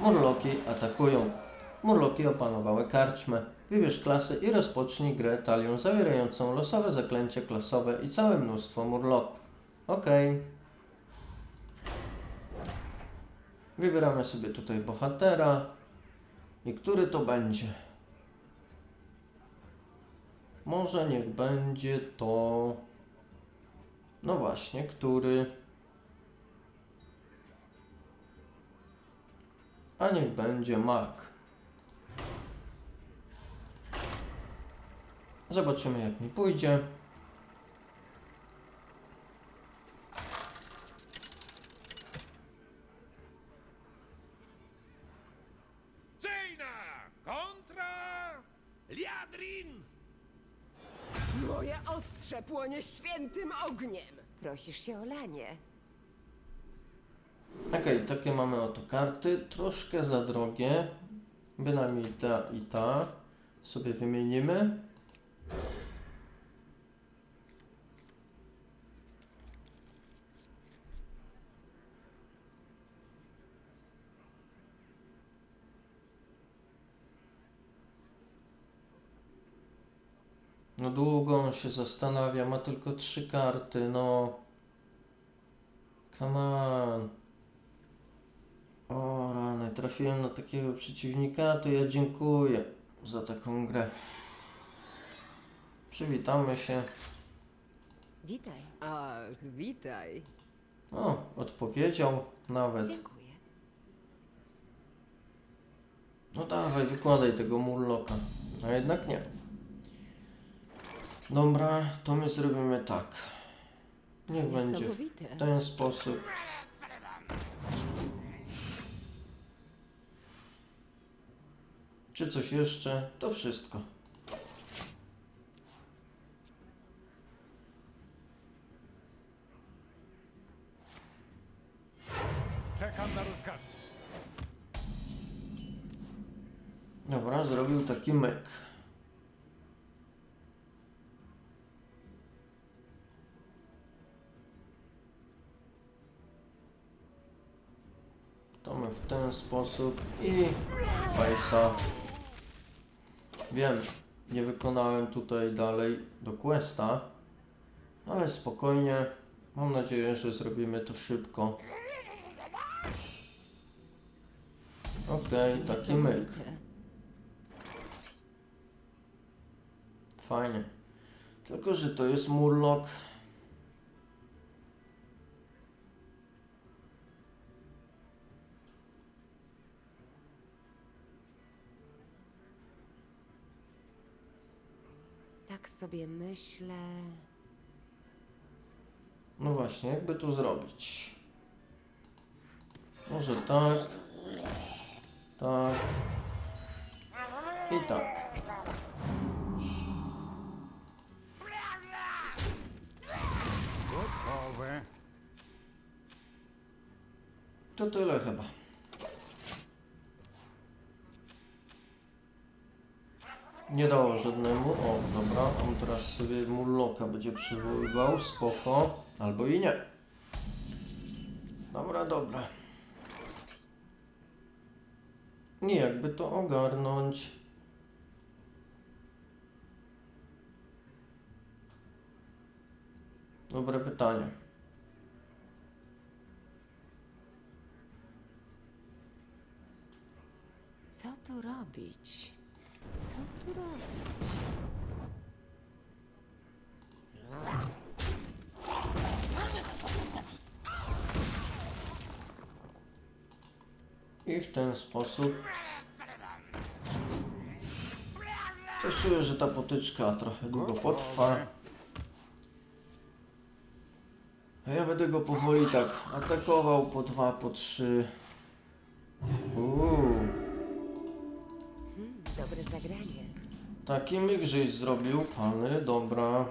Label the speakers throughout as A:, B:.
A: Murloki atakują. Murloki opanowały karczmę. Wybierz klasy i rozpocznij grę talią zawierającą losowe zaklęcia klasowe i całe mnóstwo murloków. Ok. Wybieramy sobie tutaj bohatera. I który to będzie? Może niech będzie to. No właśnie, który. A niech będzie Mark. Zobaczymy, jak mi pójdzie.
B: Jaina kontra Liadrin!
C: Moje ostrze płonie świętym ogniem. Prosisz się o lanie.
A: Okej, takie mamy oto karty. Troszkę za drogie. Bynajmniej ta i ta. Sobie wymienimy. No długo on się zastanawia, ma tylko trzy karty, no. Come on. Trafiłem na takiego przeciwnika, to ja dziękuję za taką grę. Przywitamy się.
C: Witaj. Ach, witaj.
A: O, odpowiedział nawet.
C: Dziękuję.
A: No dawaj, wykładaj tego murloka. A jednak nie. Dobra, to my zrobimy tak. Niech będzie w
C: Niesamowite.
A: ten sposób. Czy coś jeszcze? To wszystko.
B: Czekam na rozkaz.
A: Dobra, zrobił taki myk. To my w ten sposób i fajsa. Wiem, nie wykonałem tutaj dalej do questa, ale spokojnie. Mam nadzieję, że zrobimy to szybko. Okej, taki myk. Fajnie. Tylko, że to jest murlock.
C: Tak sobie myślę.
A: No właśnie, jakby to zrobić? Może tak. Tak. I tak.
B: Gotowe.
A: To tyle chyba. Nie dało żadnemu. O, dobra. On teraz sobie murloka będzie przywoływał. Spoko. Albo i nie. Dobra, dobra. Nie, jakby to ogarnąć. Dobre pytanie.
C: Co tu robić? Co tu robić?
A: I w ten sposób. Czuję, że ta potyczka trochę długo potrwa. A ja będę go powoli tak atakował po dwa, po trzy. Taki myk żeś zrobił, pany, dobra.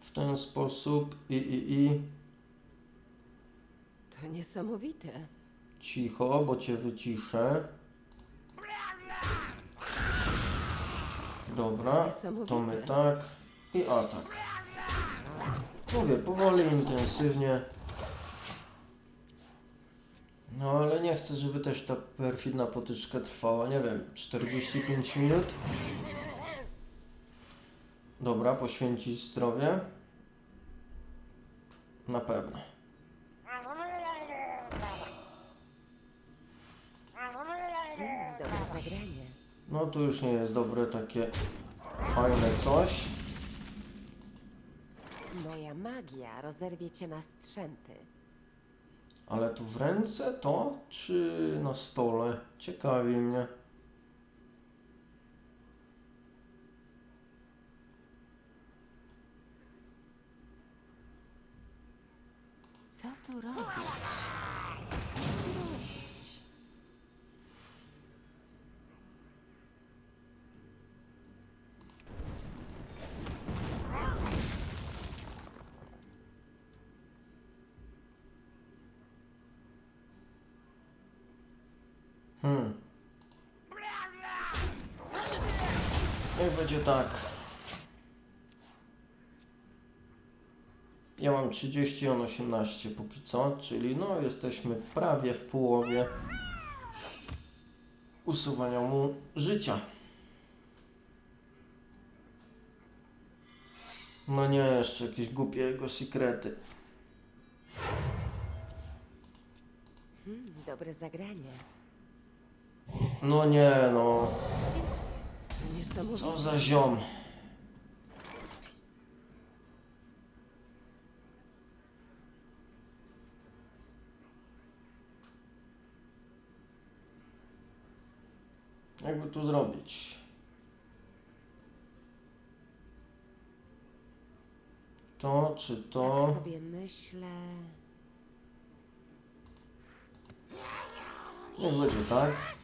A: W ten sposób i i i.
C: To niesamowite.
A: Cicho, bo cię wyciszę. Dobra, to my tak. I atak. Mówię, powoli, intensywnie. No ale nie chcę, żeby też ta perfidna potyczka trwała, nie wiem, 45 minut. Dobra, poświęcić zdrowie. Na pewno. No tu już nie jest dobre takie fajne coś.
C: Moja magia rozerwie cię na strzępy.
A: Ale tu w ręce to, czy na stole? Ciekawi mnie.
C: Co tu robisz? Co tu robisz?
A: Hmm. Niech będzie tak. Ja mam 30, on 18 póki co, czyli no jesteśmy prawie w połowie usuwania mu życia. No nie, jeszcze jakieś głupie jego sekrety.
C: Hmm, dobre zagranie.
A: No nie, no. Co za ziom. Jakby tu zrobić? To czy to?
C: Tak sobie myślę.
A: Niech będzie tak.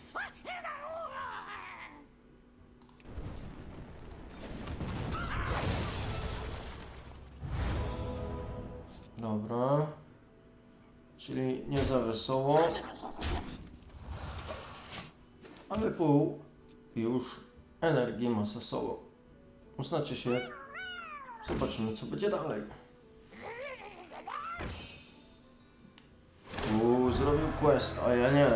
A: Nie za wesoło. Ale pół już energii ma ze sobą. Uznacie się. Zobaczymy co będzie dalej. Uuu, zrobił quest, a ja nie.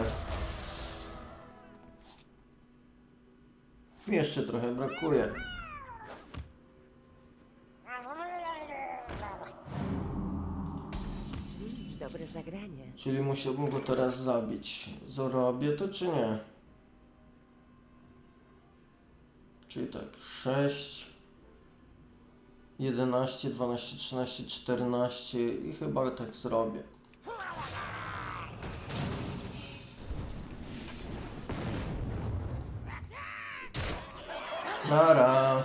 A: Jeszcze trochę brakuje.
C: Dobre zagranie.
A: Czyli musiałbym go teraz zabić. Zrobię to czy nie? Czyli tak, 6, 11, 12, 13, 14 i chyba tak zrobię. Nara.